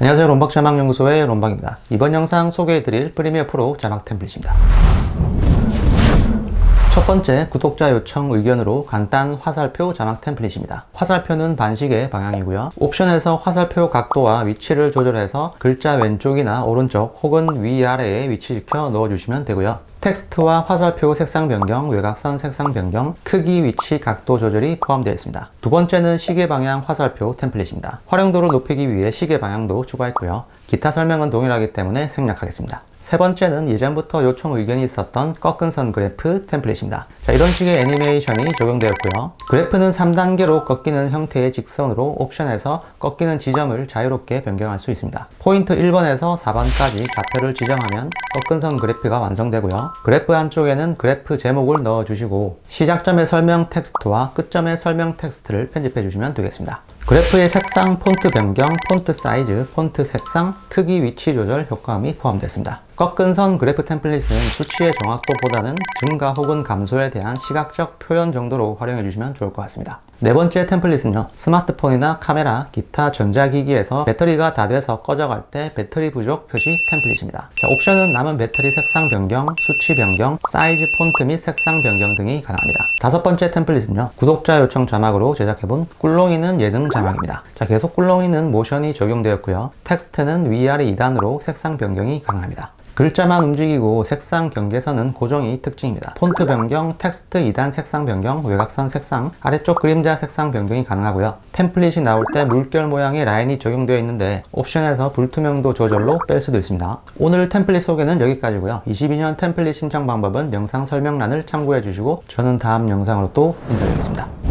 안녕하세요 롬박 자막연구소의 롬박입니다. 이번 영상 소개해드릴 프리미어 프로 자막 템플릿입니다. 첫 번째 구독자 요청 의견으로 간단 화살표 자막 템플릿입니다. 화살표는 반시계 방향이고요. 옵션에서 화살표 각도와 위치를 조절해서 글자 왼쪽이나 오른쪽 혹은 위아래에 위치시켜 넣어주시면 되고요. 텍스트와 화살표 색상 변경, 외곽선 색상 변경, 크기, 위치, 각도 조절이 포함되어 있습니다. 두 번째는 시계 방향 화살표 템플릿입니다. 활용도를 높이기 위해 시계 방향도 추가했고요. 기타 설명은 동일하기 때문에 생략하겠습니다. 세 번째는 예전부터 요청 의견이 있었던 꺾은 선 그래프 템플릿입니다. 자, 이런 식의 애니메이션이 적용되었고요. 그래프는 3단계로 꺾이는 형태의 직선으로 옵션에서 꺾이는 지점을 자유롭게 변경할 수 있습니다. 포인트 1번에서 4번까지 좌표를 지정하면 꺾은 선 그래프가 완성되고요. 그래프 한쪽에는 그래프 제목을 넣어주시고 시작점의 설명 텍스트와 끝점의 설명 텍스트를 편집해 주시면 되겠습니다. 그래프의 색상, 폰트 변경, 폰트 사이즈, 폰트 색상, 크기, 위치 조절 효과음이 포함됐습니다. 꺾은 선 그래프 템플릿은 수치의 정확도보다는 증가 혹은 감소에 대한 시각적 표현 정도로 활용해 주시면 좋을 것 같습니다. 네 번째 템플릿은요. 스마트폰이나 카메라, 기타 전자기기에서 배터리가 다 돼서 꺼져갈 때 배터리 부족 표시 템플릿입니다. 자, 옵션은 남은 배터리 색상 변경, 수치 변경, 사이즈 폰트 및 색상 변경 등이 가능합니다. 다섯 번째 템플릿은요. 구독자 요청 자막으로 제작해본 꿀렁이는 예능 자막입니다. 자, 계속 꿀렁이는 모션이 적용되었고요. 텍스트는 위아래 2단으로 색상 변경이 가능합니다. 글자만 움직이고 색상 경계선은 고정이 특징입니다. 폰트 변경, 텍스트 2단 색상 변경, 외곽선 색상, 아래쪽 그림자 색상 변경이 가능하고요. 템플릿이 나올 때 물결 모양의 라인이 적용되어 있는데 옵션에서 불투명도 조절로 뺄 수도 있습니다. 오늘 템플릿 소개는 여기까지고요. 22년 템플릿 신청 방법은 영상 설명란을 참고해 주시고 저는 다음 영상으로 또 인사드리겠습니다.